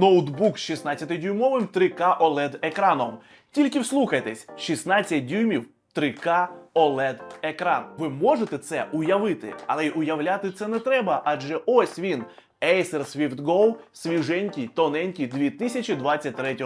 ноутбук з 16-дюймовим 3К OLED екраном. Тільки вслухайтесь, 16 дюймів 3К OLED екран. Ви можете це уявити, але й уявляти це не треба, адже ось він. Acer Swift Go свіженький, тоненький 2023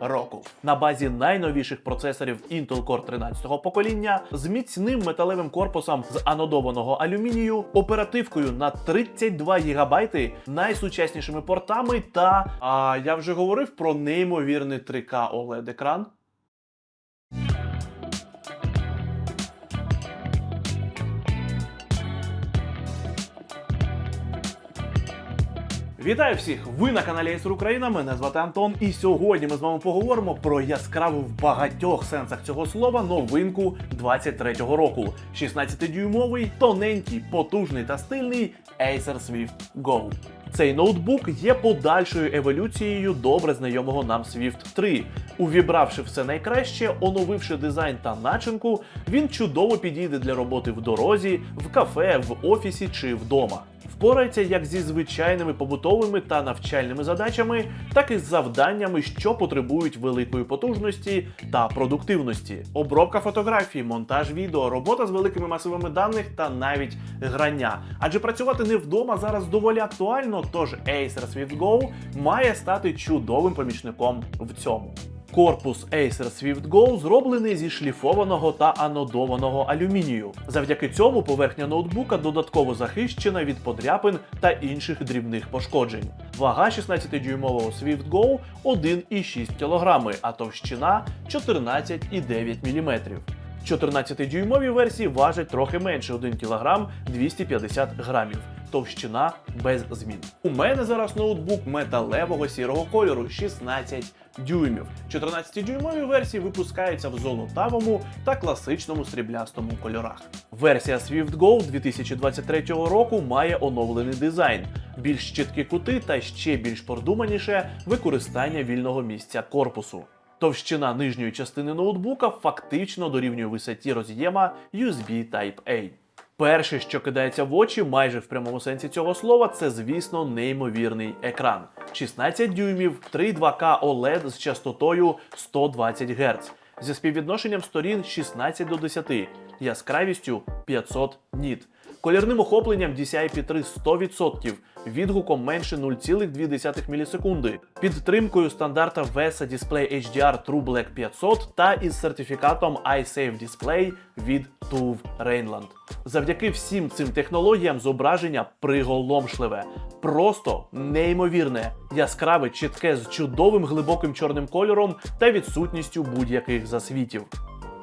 року. На базі найновіших процесорів Intel Core 13-го покоління з міцним металевим корпусом з анодованого алюмінію, оперативкою на 32 ГБ, найсучаснішими портами та. А я вже говорив про неймовірний 3К OLED екран. Вітаю всіх! Ви на каналі Acer Україна. Мене звати Антон. І сьогодні ми з вами поговоримо про яскраву в багатьох сенсах цього слова новинку 23-го року. 16-дюймовий, тоненький, потужний та стильний Acer Swift Go. Цей ноутбук є подальшою еволюцією добре знайомого нам Swift 3. Увібравши все найкраще, оновивши дизайн та начинку, він чудово підійде для роботи в дорозі, в кафе, в офісі чи вдома. Впорається як зі звичайними побутовими та навчальними задачами, так і з завданнями, що потребують великої потужності та продуктивності. Обробка фотографій, монтаж відео, робота з великими масивами даних та навіть грання. Адже працювати не вдома зараз доволі актуально, тож Acer Swift Go має стати чудовим помічником в цьому. Корпус Acer Swift Go зроблений зі шліфованого та анодованого алюмінію. Завдяки цьому поверхня ноутбука додатково захищена від подряпин та інших дрібних пошкоджень. Вага 16-дюймового Swift Go 1,6 кг, а товщина 14,9 мм. 14-дюймові версії важать трохи менше 1 кг 250 грамів. Товщина без змін. У мене зараз ноутбук металевого сірого кольору 16 дюймів. 14-дюймові версії випускаються в золотавому та класичному сріблястому кольорах. Версія Swift Go 2023 року має оновлений дизайн, більш чіткі кути та ще більш продуманіше використання вільного місця корпусу. Товщина нижньої частини ноутбука фактично дорівнює висоті роз'єма USB Type-A. Перше, що кидається в очі, майже в прямому сенсі цього слова, це, звісно, неймовірний екран. 16 дюймів, 3,2К OLED з частотою 120 Гц, зі співвідношенням сторін 16 до 10, яскравістю 500 ніт, колірним охопленням DCI-P3 100%, відгуком менше 0,2 мілісекунди, підтримкою стандарта VESA Display HDR True Black 500 та із сертифікатом iSafe Display від TUV Rainland. Завдяки всім цим технологіям зображення приголомшливе, просто неймовірне, яскраве, чітке з чудовим глибоким чорним кольором та відсутністю будь-яких засвітів.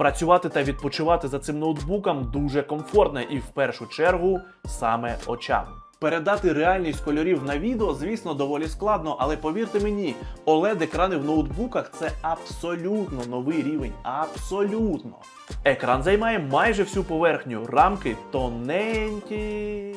Працювати та відпочивати за цим ноутбуком дуже комфортно і в першу чергу саме очам. Передати реальність кольорів на відео, звісно, доволі складно, але повірте мені, oled екрани в ноутбуках це абсолютно новий рівень. Абсолютно. Екран займає майже всю поверхню, рамки тоненькі.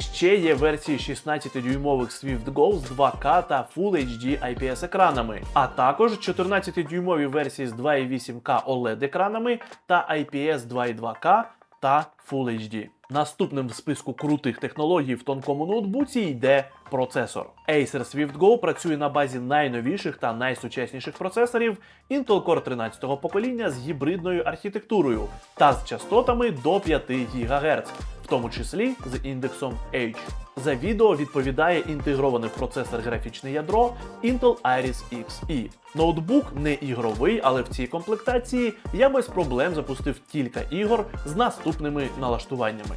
Ще є версії 16-дюймових Swift Go з 2К та Full HD IPS екранами, а також 14-дюймові версії з 2,8К OLED екранами та IPS 2,2К та Full HD. Наступним в списку крутих технологій в тонкому ноутбуці йде процесор. Acer Swift Go працює на базі найновіших та найсучасніших процесорів Intel Core 13 покоління з гібридною архітектурою та з частотами до 5 ГГц, в тому числі з індексом H. За відео відповідає інтегроване в процесор графічне ядро Intel Iris Xe. Ноутбук не ігровий, але в цій комплектації я без проблем запустив кілька ігор з наступними налаштуваннями.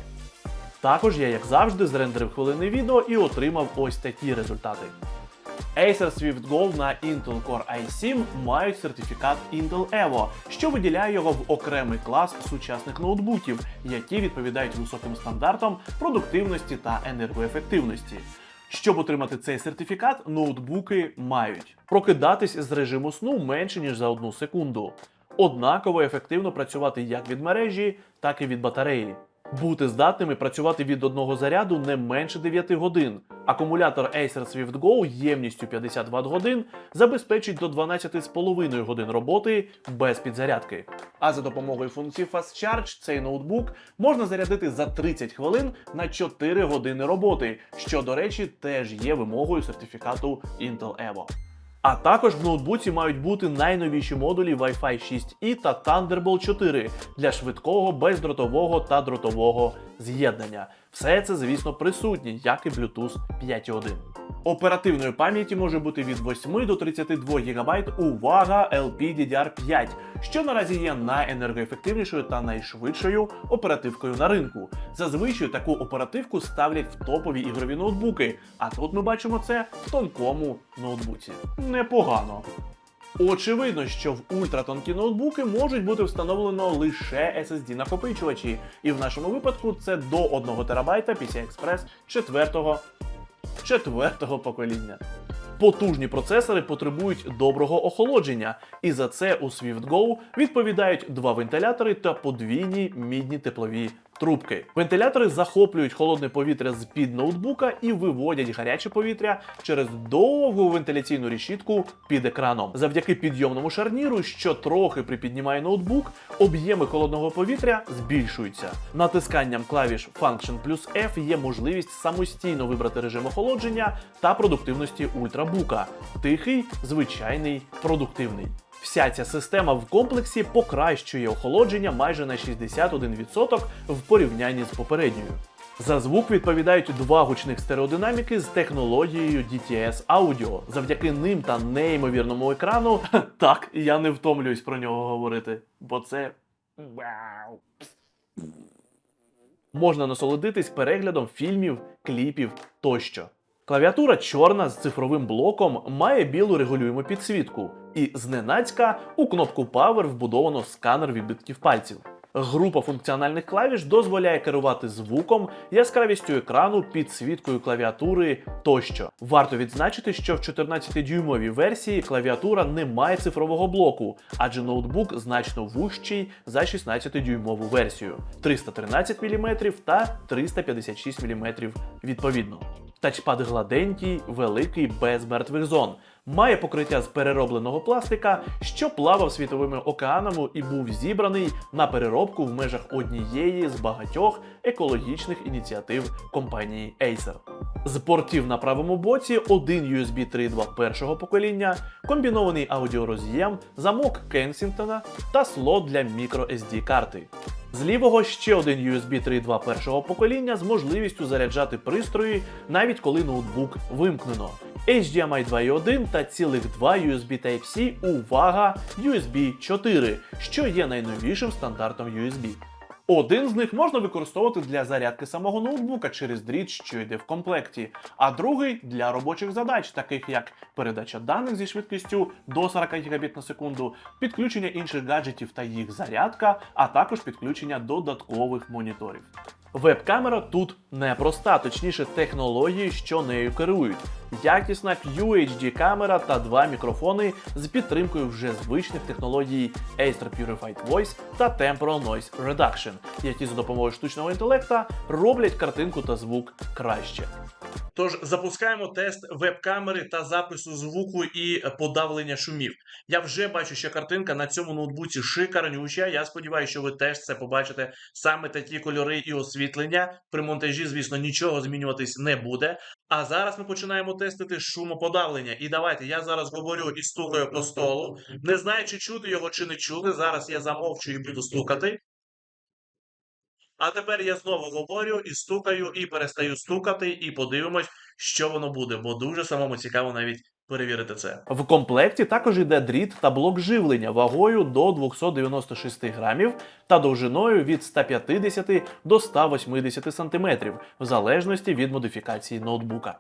Також я, як завжди, зрендерив хвилини відео і отримав ось такі результати. Acer Swift Go на Intel Core i7 мають сертифікат Intel Evo, що виділяє його в окремий клас сучасних ноутбуків, які відповідають високим стандартам продуктивності та енергоефективності. Щоб отримати цей сертифікат, ноутбуки мають прокидатись з режиму сну менше ніж за одну секунду, однаково ефективно працювати як від мережі, так і від батареї. бути здатними працювати від одного заряду не менше 9 годин. Акумулятор Acer Swift Go ємністю 50 Вт годин забезпечить до 12,5 годин роботи без підзарядки. А за допомогою функції Fast Charge цей ноутбук можна зарядити за 30 хвилин на 4 години роботи, що, до речі, теж є вимогою сертифікату Intel Evo. А також в ноутбуці мають бути найновіші модулі Wi-Fi 6E та Thunderbolt 4 для швидкого, бездротового та дротового з'єднання. Все це, звісно, присутнє, як і Bluetooth 5.1. Оперативної пам'яті може бути від 8 до 32 ГБ. Увага LPDDR5, що наразі є найенергоефективнішою та найшвидшою оперативкою на ринку. Зазвичай таку оперативку ставлять в топові ігрові ноутбуки, а тут ми бачимо це в тонкому ноутбуці. Непогано. Очевидно, що в ультратонкі ноутбуки можуть бути встановлено лише SSD накопичувачі, і в нашому випадку це до 1 ТБ PCI Express 4 четвертого покоління. Потужні процесори потребують доброго охолодження, і за це у SwiftGo відповідають два вентилятори та подвійні мідні теплові трубки. Вентилятори захоплюють холодне повітря з під ноутбука і виводять гаряче повітря через довгу вентиляційну решітку під екраном. Завдяки підйомному шарніру, що трохи припіднімає ноутбук, об'єми холодного повітря збільшуються. Натисканням клавіш Function плюс F є можливість самостійно вибрати режим охолодження та продуктивності ультрабука: тихий, звичайний, продуктивний. Вся ця система в комплексі покращує охолодження майже на 61% в порівнянні з попередньою. За звук відповідають два гучних стереодинаміки з технологією DTS Audio. Завдяки ним та неймовірному екрану. Так, я не втомлююсь про нього говорити, бо це. Вау! Можна насолодитись переглядом фільмів, кліпів тощо. Клавіатура чорна з цифровим блоком має білу регулюємо підсвітку, і зненацька у кнопку Power вбудовано сканер відбитків пальців. Група функціональних клавіш дозволяє керувати звуком, яскравістю екрану, підсвіткою клавіатури тощо. Варто відзначити, що в 14-дюймовій версії клавіатура не має цифрового блоку, адже ноутбук значно вужчий за 16-дюймову версію 313 мм та 356 мм відповідно. Тачпад гладенький, великий, без мертвих зон. Має покриття з переробленого пластика, що плавав світовими океанами і був зібраний на переробку в межах однієї з багатьох екологічних ініціатив компанії Acer. З портів на правому боці один USB 3.2 першого покоління, комбінований аудіороз'єм, замок Кенсінгтона та слот для microSD карти. З лівого ще один USB 3.2 першого покоління з можливістю заряджати пристрої, навіть коли ноутбук вимкнено. HDMI 2.1 та цілих два USB Type-C, увага, USB 4, що є найновішим стандартом USB. Один з них можна використовувати для зарядки самого ноутбука через дріт, що йде в комплекті, а другий для робочих задач, таких як передача даних зі швидкістю до 40 Гбіт на секунду, підключення інших гаджетів та їх зарядка, а також підключення додаткових моніторів. Веб-камера тут непроста, точніше, технології, що нею керують. Якісна QHD камера та два мікрофони з підтримкою вже звичних технологій Acer Purified Voice та Temporal Noise Reduction, які за допомогою штучного інтелекта роблять картинку та звук краще. Тож запускаємо тест веб-камери та запису звуку і подавлення шумів. Я вже бачу, що картинка на цьому ноутбуці шикарнюча. Я сподіваюся, що ви теж це побачите саме такі кольори і освітлення. При монтажі, звісно, нічого змінюватись не буде. А зараз ми починаємо тестити шумоподавлення. І давайте я зараз говорю і стукаю по столу. Не знаю, чи чути його, чи не чути. Зараз я замовчу і буду стукати. А тепер я знову говорю і стукаю, і перестаю стукати, і подивимось, що воно буде, бо дуже самому цікаво навіть перевірити це. В комплекті також йде дріт та блок живлення вагою до 296 грамів та довжиною від 150 до 180 сантиметрів, в залежності від модифікації ноутбука.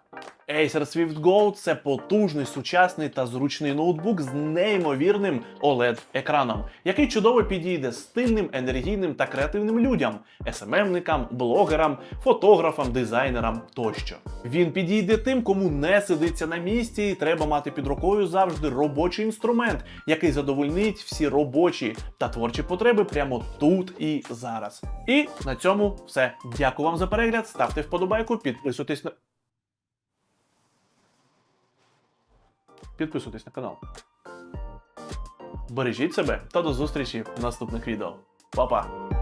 Acer Swift Go це потужний, сучасний та зручний ноутбук з неймовірним OLED-екраном, який чудово підійде стильним, енергійним та креативним людям, SMM-никам, блогерам, фотографам, дизайнерам тощо. Він підійде тим, кому не сидиться на місці, і треба мати під рукою завжди робочий інструмент, який задовольнить всі робочі та творчі потреби прямо тут і зараз. І на цьому все. Дякую вам за перегляд. Ставте вподобайку, підписуйтесь на. підписуйтесь на канал. Бережіть себе та до зустрічі в наступних відео. Па-па!